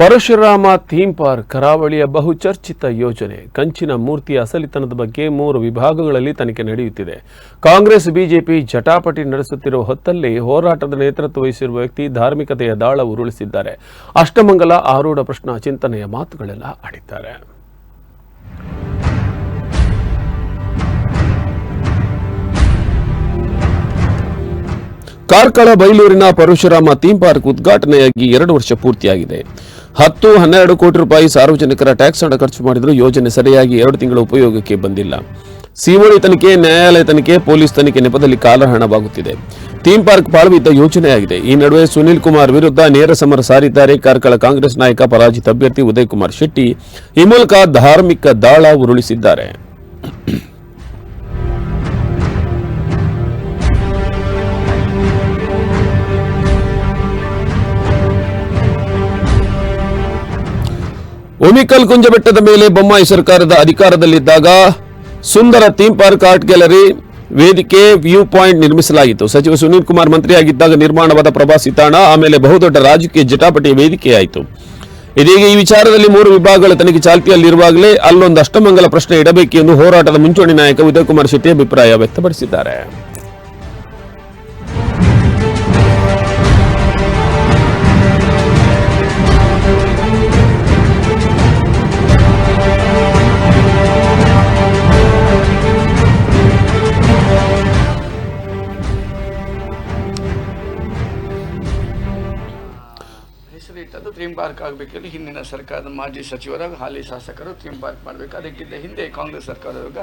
Parashurama theme park, ಕರಾವಳಿಯ ಬಹುಚರ್ಚಿತ ಯೋಜನೆ, ಕಂಚಿನ ಮೂರ್ತಿ ಅಸಲಿತನದ ಬಗ್ಗೆ ಮೂರು ವಿಭಾಗಗಳಲ್ಲಿ ತನಿಖೆ ನಡೆಯುತ್ತಿದೆ. ಕಾಂಗ್ರೆಸ್, ಬಿಜೆಪಿ ಜಟಾಪಟಿ ನಡೆಸುತ್ತಿರುವ ಹೊತ್ತಲ್ಲಿ ಹೋರಾಟದ ನೇತೃತ್ವ ವಹಿಸಿರುವ ವ್ಯಕ್ತಿ ಧಾರ್ಮಿಕತೆಯ ದಾಳ ಉರುಳಿಸಿದ್ದಾರೆ. ಅಷ್ಟಮಂಗಲ ಆರೂಢ ಪ್ರಶ್ನ, ಚಿಂತನೆಯ ಮಾತುಗಳೆಲ್ಲ ಆಡಿದ್ದಾರೆ. ಕಾರ್ಕಳ, ಬೈಲೂರಿನ ಪರಶುರಾಮ ಥೀಮ್ ಪಾರ್ಕ್ ಉದ್ಘಾಟನೆಯಾಗಿ ಎರಡು ವರ್ಷ ಪೂರ್ತಿಯಾಗಿದೆ. ಹತ್ತು ಹನ್ನೆರಡು ಕೋಟಿ ರೂಪಾಯಿ ಸಾರ್ವಜನಿಕರ ಟ್ಯಾಕ್ಸ್ ಹಣ ಖರ್ಚು ಮಾಡಿದರೂ ಯೋಜನೆ ಸರಿಯಾಗಿ ಎರಡು ತಿಂಗಳ ಉಪಯೋಗಕ್ಕೆ ಬಂದಿಲ್ಲ. ಸಿಒಡಿ ತನಿಖೆ, ನ್ಯಾಯಾಲಯ ತನಿಖೆ, ಪೊಲೀಸ್ ತನಿಖೆ ನೆಪದಲ್ಲಿ ಕಾಲಹರಣವಾಗುತ್ತಿದೆ ಥೀಮ್ ಪಾರ್ಕ್ ಪಾಳುವಿದ್ದ ಯೋಜನೆಯಾಗಿದೆ. ಈ ನಡುವೆ ಸುನಿಲ್ ಕುಮಾರ್ ವಿರುದ್ಧ ನೇರ ಸಮರ ಸಾರಿದ್ದಾರೆ. ಕಾರ್ಕಳ ಕಾಂಗ್ರೆಸ್ ನಾಯಕ ಪರಾಜಿತ ಅಭ್ಯರ್ಥಿ ಉದಯ್ ಕುಮಾರ್ ಶೆಟ್ಟಿ. ಈ ಮೂಲಕ ಧಾರ್ಮಿಕ ದಾಳ ಉರುಳಿಸಿದ್ದಾರೆ. ಒಮಿಕಲ್ ಕುಂಜ ಬೆಟ್ಟದ ಮೇಲೆ ಬೊಮ್ಮಾಯಿ ಸರ್ಕಾರದ ಅಧಿಕಾರದಲ್ಲಿದ್ದಾಗ ಸುಂದರ ಥೀಮ್ ಪಾರ್ಕ್ ಆರ್ಟ್ ಗ್ಯಾಲರಿ ವೇದಿಕೆ ವ್ಯೂ ಪಾಯಿಂಟ್ ನಿರ್ಮಿಸಲಾಗಿತ್ತು. ಸಚಿವ ಸುನೀಲ್ ಕುಮಾರ್ ಮಂತ್ರಿಯಾಗಿದ್ದಾಗ ನಿರ್ಮಾಣವಾದ ಪ್ರವಾಸಿ ತಾಣ, ಆಮೇಲೆ ಬಹುದೊಡ್ಡ ರಾಜಕೀಯ ಜಟಾಪಟಿ ವೇದಿಕೆಯಾಯಿತು. ಇದೀಗ ಈ ವಿಚಾರದಲ್ಲಿ ಮೂರು ವಿಭಾಗಗಳ ತನಿಖೆ ಚಾಲ್ತಿಯಲ್ಲಿರುವಾಗಲೇ ಅಲ್ಲೊಂದು ಅಷ್ಟಮಂಗಲ ಪ್ರಶ್ನೆ ಇಡಬೇಕು ಎಂದು ಹೋರಾಟದ ಮುಂಚೂಣಿ ನಾಯಕ ಉದಯ್ ಕುಮಾರ್ ಶೆಟ್ಟಿ ಅಭಿಪ್ರಾಯ ವ್ಯಕ್ತಪಡಿಸಿದ್ದಾರೆ. ಹೆಸರಿಟ್ಟದ್ದು ಥೀಮ್ ಪಾರ್ಕ್ ಆಗಬೇಕಲ್ಲಿ ಹಿಂದಿನ ಸರ್ಕಾರದ ಮಾಜಿ ಸಚಿವರಾಗ ಹಾಲಿ ಶಾಸಕರು ಥೀಮ್ ಪಾರ್ಕ್ ಮಾಡಬೇಕು. ಅದಕ್ಕಿಂತ ಹಿಂದೆ ಕಾಂಗ್ರೆಸ್ ಸರ್ಕಾರದಾಗ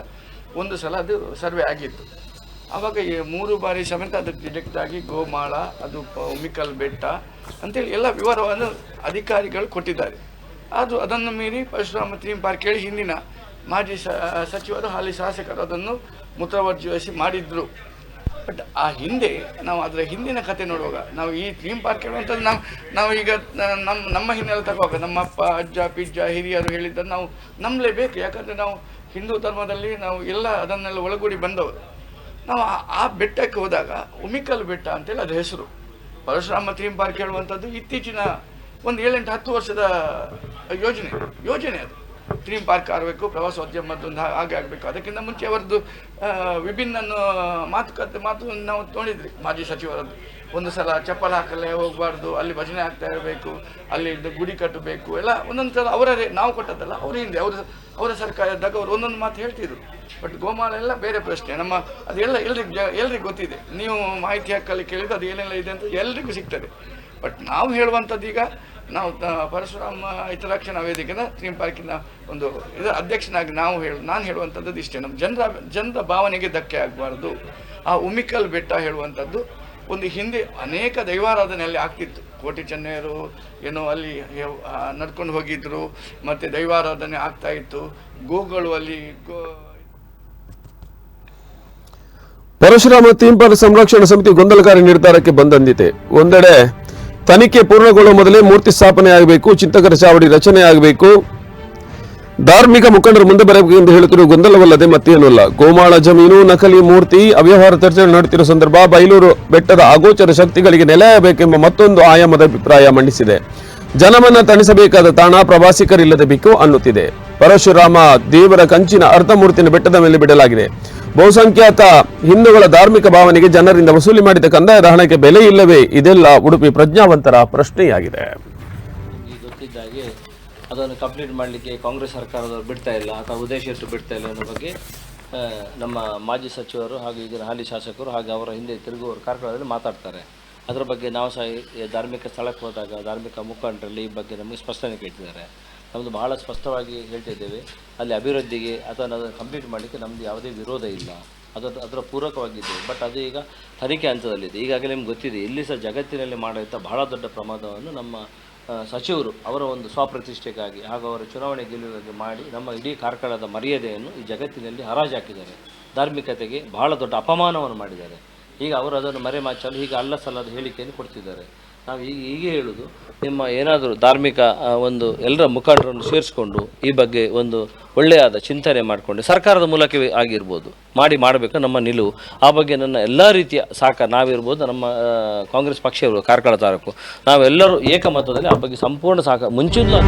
ಒಂದು ಸಲ ಅದು ಸರ್ವೆ ಆಗಿತ್ತು. ಆವಾಗ ಮೂರು ಬಾರಿ ಸಮೇತ ಅದಕ್ಕೆ ಡಿಟೆಕ್ಟ್ ಆಗಿ ಗೋಮಾಳ, ಅದು ಉಮಿಕಲ್ ಬೆಟ್ಟ ಅಂತೇಳಿ ಎಲ್ಲ ವಿವರವನ್ನು ಅಧಿಕಾರಿಗಳು ಕೊಟ್ಟಿದ್ದಾರೆ. ಅದು ಅದನ್ನು ಮೀರಿ ಪರಶುರಾಮ ಥೀಮ್ ಪಾರ್ಕ್ ಹೇಳಿ ಹಿಂದಿನ ಮಾಜಿ ಸಚಿವರು, ಹಾಲಿ ಶಾಸಕರು ಅದನ್ನು ಮುತುವರ್ಜಿವಹಿಸಿ ಮಾಡಿದ್ರು. ಬಟ್ ಆ ಹಿಂದೆ, ನಾವು ಅದರ ಹಿಂದಿನ ಕತೆ ನೋಡುವಾಗ, ನಾವು ಈ ಥೀಮ್ ಪಾರ್ಕ್ ಹೇಳುವಂಥದ್ದು ನಾವು ನಾವು ಈಗ ನಮ್ಮ ನಮ್ಮ ಹಿನ್ನೆಲೆ ತಗೋವಾಗ ನಮ್ಮ ಅಪ್ಪ, ಅಜ್ಜ, ಪಿಜ್ಜ, ಹಿರಿಯರು ಹೇಳಿದ್ದನ್ನು ನಾವು ನಂಬಲೇಬೇಕು. ಯಾಕಂದರೆ ನಾವು ಹಿಂದೂ ಧರ್ಮದಲ್ಲಿ ನಾವು ಎಲ್ಲ ಅದನ್ನೆಲ್ಲ ಒಳಗೂಡಿ ಬಂದವರು. ನಾವು ಆ- ಬೆಟ್ಟಕ್ಕೆ ಹೋದಾಗ, ಉಮಿಕಲ್ ಬೆಟ್ಟ ಅಂತೇಳಿ ಅದು ಹೆಸರು. ಪರಶುರಾಮ ಥೀಮ್ ಪಾರ್ಕ್ ಹೇಳುವಂಥದ್ದು ಇತ್ತೀಚಿನ ಒಂದು ಏಳೆಂಟು ಹತ್ತು ವರ್ಷದ ಯೋಜನೆ ಯೋಜನೆ ಅದು. ಥೀಮ್ ಪಾರ್ಕ್ ಆಗಬೇಕು ಪ್ರವಾಸೋದ್ಯಮದೊಂದು ಹಾಗೆ ಆಗಬೇಕು. ಅದಕ್ಕಿಂತ ಮುಂಚೆ ಅವರದ್ದು ವಿಭಿನ್ನ ಮಾತುಕತೆ ಮಾತು ನಾವು ನೋಡಿದ್ರಿ ಮಾಜಿ ಸಚಿವರದ್ದು. ಒಂದು ಸಲ ಚಪ್ಪಲ್ ಹಾಕಲೇ ಹೋಗಬಾರ್ದು, ಅಲ್ಲಿ ಭಜನೆ ಆಗ್ತಾ ಇರಬೇಕು, ಅಲ್ಲಿ ಗುಡಿ ಕಟ್ಟಬೇಕು, ಎಲ್ಲ ಒಂದೊಂದು ಸಲ ಅವರೇ ನಾವು ಕೊಟ್ಟದ್ದಲ್ಲ, ಅವ್ರ ಹಿಂದೆ, ಅವರು ಅವರ ಸರ್ಕಾರ ಇದ್ದಾಗ ಅವರು ಒಂದೊಂದು ಮಾತು ಹೇಳ್ತಿದ್ರು. ಬಟ್ ಗೋಮಾಳ ಎಲ್ಲ ಬೇರೆ ಪ್ರಶ್ನೆ. ನಮ್ಮ ಅದೆಲ್ಲ ಎಲ್ರಿಗೂ ಎಲ್ರಿಗೂ ಗೊತ್ತಿದೆ. ನೀವು ಮಾಹಿತಿ ಹಾಕಲ್ಲಿ ಕೇಳಿದ್ರೆ ಅದು ಏನೆಲ್ಲ ಇದೆ ಅಂತ ಎಲ್ರಿಗೂ ಸಿಗ್ತದೆ. ಬಟ್ ನಾವು ಹೇಳುವಂಥದ್ದು ಈಗ ನಾವು ಪರಶುರಾಮ ಹಿತರಕ್ಷಣಾ ವೇದಿಕೆನ ಥೀಮ್ ಪಾರ್ಕಿನ ಒಂದು ಇದು ಅಧ್ಯಕ್ಷನಾಗಿ ನಾವು ಹೇಳ, ನಾನು ಹೇಳುವಂಥದ್ದು ಇಷ್ಟೇ. ನಮ್ಮ ಜನರ ಜನರ ಭಾವನೆಗೆ ಧಕ್ಕೆ ಆಗಬಾರ್ದು. ಆ ಉಮಿಕಲ್ ಬೆಟ್ಟ ಹೇಳುವಂಥದ್ದು ಒಂದು ಹಿಂದೆ ಅನೇಕ ದೈವಾರಾಧನೆಯಲ್ಲಿ ಆಗ್ತಿತ್ತು. ಕೋಟಿ ಚೆನ್ನೆಯರು ಏನೋ ಅಲ್ಲಿ ನಡ್ಕೊಂಡು ಹೋಗಿದ್ರು, ಮತ್ತು ದೈವಾರಾಧನೆ ಆಗ್ತಾ ಇತ್ತು. ಗೋಗಳು ಅಲ್ಲಿ ಗೋ ಪರಶುರಾಮ ಪಾರ್ಕ್ ಸಂರಕ್ಷಣಾ ಸಮಿತಿ ಗೊಂದಲಕಾರಿ ನಿರ್ಧಾರಕ್ಕೆ ಬಂದಂದಿದೆ ಒಂದೆಡೆ ತನಿಖೆ ಪೂರ್ಣಗೊಳ್ಳುವ ಮೊದಲೇ ಮೂರ್ತಿ ಸ್ಥಾಪನೆ ಆಗಬೇಕು, ಚಿಂತಕರ ಚಾವಡಿ ರಚನೆ ಆಗಬೇಕು. ಧಾರ್ಮಿಕ ಮುಖಂಡರು ಮುಂದೆ ಬರಬೇಕು ಎಂದು ಹೇಳುತ್ತಿರುವ ಗೊಂದಲವಲ್ಲದೆ ಮತ್ತೇನೂ ಅಲ್ಲ ಗೋಮಾಳ ಜಮೀನು, ನಕಲಿ ಮೂರ್ತಿ, ಅವ್ಯವಹಾರ ಚರ್ಚೆ ನಡೆಯುತ್ತಿರುವ ಸಂದರ್ಭ ಬೈಲೂರು ಬೆಟ್ಟದ ಅಗೋಚರ ಶಕ್ತಿಗಳಿಗೆ ನೆಲೆಯಬೇಕೆಂಬ ಮತ್ತೊಂದು ಆಯಾಮದ ಅಭಿಪ್ರಾಯ ಮಂಡಿಸಿದೆ. ಜನಮನ್ನ ತಣಿಸಬೇಕಾದ ತಾಣ ಪ್ರವಾಸಿಗರಿಲ್ಲದೆ ಬಿಕ್ಕು ಅನ್ನುತ್ತಿದೆ. ಪರಶುರಾಮ ದೇವರ ಕಂಚಿನ ಅರ್ಧಮೂರ್ತಿನ ಬೆಟ್ಟದ ಮೇಲೆ ಬಿಡಲಾಗಿದೆ. ಬಹುಸಂಖ್ಯಾತ ಹಿಂದೂಗಳ ಧಾರ್ಮಿಕ ಭಾವನೆಗೆ ಜನರಿಂದ ವಸೂಲಿ ಮಾಡಿದ ಕಂದಾಯದ ಹಣಕ್ಕೆ ಬೆಲೆ ಇಲ್ಲವೇ ಇದೆಲ್ಲ ಉಡುಪಿ ಪ್ರಜ್ಞಾವಂತರ ಪ್ರಶ್ನೆಯಾಗಿದೆ. ಗೊತ್ತಿದ್ದಾಗೆ ಅದನ್ನು ಕಂಪ್ಲೀಟ್ ಮಾಡಲಿಕ್ಕೆ ಕಾಂಗ್ರೆಸ್ ಸರ್ಕಾರದವರು ಬಿಡ್ತಾ ಇಲ್ಲ, ಅಥವಾ ಉದ್ದೇಶ ಎಷ್ಟು ಬಿಡ್ತಾ ಇಲ್ಲ ಅನ್ನೋ ಬಗ್ಗೆ ನಮ್ಮ ಮಾಜಿ ಸಚಿವರು ಹಾಗೂ ಈಗಿನ ಹಾಲಿ ಶಾಸಕರು ಹಾಗೂ ಅವರ ಹಿಂದೆ ತಿರುಗುವವರು ಕಾರ್ಯಕ್ರಮದಲ್ಲಿ ಮಾತಾಡ್ತಾರೆ. ಅದರ ಬಗ್ಗೆ ನಾವು ಸಹ ಧಾರ್ಮಿಕ ಸ್ಥಳಕ್ಕೆ ಹೋದಾಗ ಧಾರ್ಮಿಕ ಮುಖಂಡರಲ್ಲಿ ಈ ಬಗ್ಗೆ ನಮಗೆ ಸ್ಪಷ್ಟನೆ ಕೇಳ್ತಿದ್ದಾರೆ. ನಮ್ಮದು ಬಹಳ ಸ್ಪಷ್ಟವಾಗಿ ಹೇಳ್ತಿದ್ದೇವೆ ಅಲ್ಲಿ ಅಭಿವೃದ್ಧಿಗೆ ಅಥವಾ ಅದನ್ನು ಕಂಪ್ಲೀಟ್ ಮಾಡಲಿಕ್ಕೆ ನಮ್ಮದು ಯಾವುದೇ ವಿರೋಧ ಇಲ್ಲ. ಅದರ ಅದರ ಪೂರಕವಾಗಿದ್ದೇವೆ ಬಟ್ ಅದು ಈಗ ತನಿಖೆ ಹಂತದಲ್ಲಿದೆ. ಈಗಾಗಲೇ ನಿಮ್ಗೆ ಗೊತ್ತಿದೆ, ಇಲ್ಲಿ ಸಹ ಜಗತ್ತಿನಲ್ಲಿ ಮಾಡುವಂಥ ಬಹಳ ದೊಡ್ಡ ಪ್ರಮಾದವನ್ನು ನಮ್ಮ ಸಚಿವರು ಅವರ ಒಂದು ಸ್ವಪ್ರತಿಷ್ಠೆಗಾಗಿ ಹಾಗೂ ಅವರ ಚುನಾವಣೆ ಗೆಲುವಿಗಾಗಿ ಮಾಡಿ ನಮ್ಮ ಇಡೀ ಕಾರ್ಕಳದ ಮರ್ಯಾದೆಯನ್ನು ಈ ಜಗತ್ತಿನಲ್ಲಿ ಹರಾಜು ಹಾಕಿದ್ದಾರೆ. ಧಾರ್ಮಿಕತೆಗೆ ಬಹಳ ದೊಡ್ಡ ಅಪಮಾನವನ್ನು ಮಾಡಿದ್ದಾರೆ. ಈಗ ಅವರು ಅದನ್ನು ಮರೆಮಾಚಲು ಈಗ ಅಲ್ಲ ಸಲ್ಲದ ಹೇಳಿಕೆಯನ್ನು ಕೊಡ್ತಿದ್ದಾರೆ. ನಾವು ಈಗ ಹೀಗೆ ಹೇಳೋದು, ನಿಮ್ಮ ಏನಾದರೂ ಧಾರ್ಮಿಕ ಒಂದು ಎಲ್ಲರ ಮುಖಂಡರನ್ನು ಸೇರಿಸ್ಕೊಂಡು ಈ ಬಗ್ಗೆ ಒಂದು ಒಳ್ಳೆಯಾದ ಚಿಂತನೆ ಮಾಡಿಕೊಂಡು ಸರ್ಕಾರದ ಮೂಲಕವೇ ಆಗಿರ್ಬೋದು, ಮಾಡಿ ಮಾಡಬೇಕು ನಮ್ಮ ನಿಲುವು. ಆ ಬಗ್ಗೆ ನನ್ನ ಎಲ್ಲ ರೀತಿಯ ಸಾಕ, ನಾವಿರ್ಬೋದು ನಮ್ಮ ಕಾಂಗ್ರೆಸ್ ಪಕ್ಷ ಕಾರ್ಕಳ ತಾಲೂಕು. ನಾವೆಲ್ಲರೂ ಏಕಮತದಲ್ಲಿ ಆ ಬಗ್ಗೆ ಸಂಪೂರ್ಣ ಸಾಕ. ಮುಂಚಿನ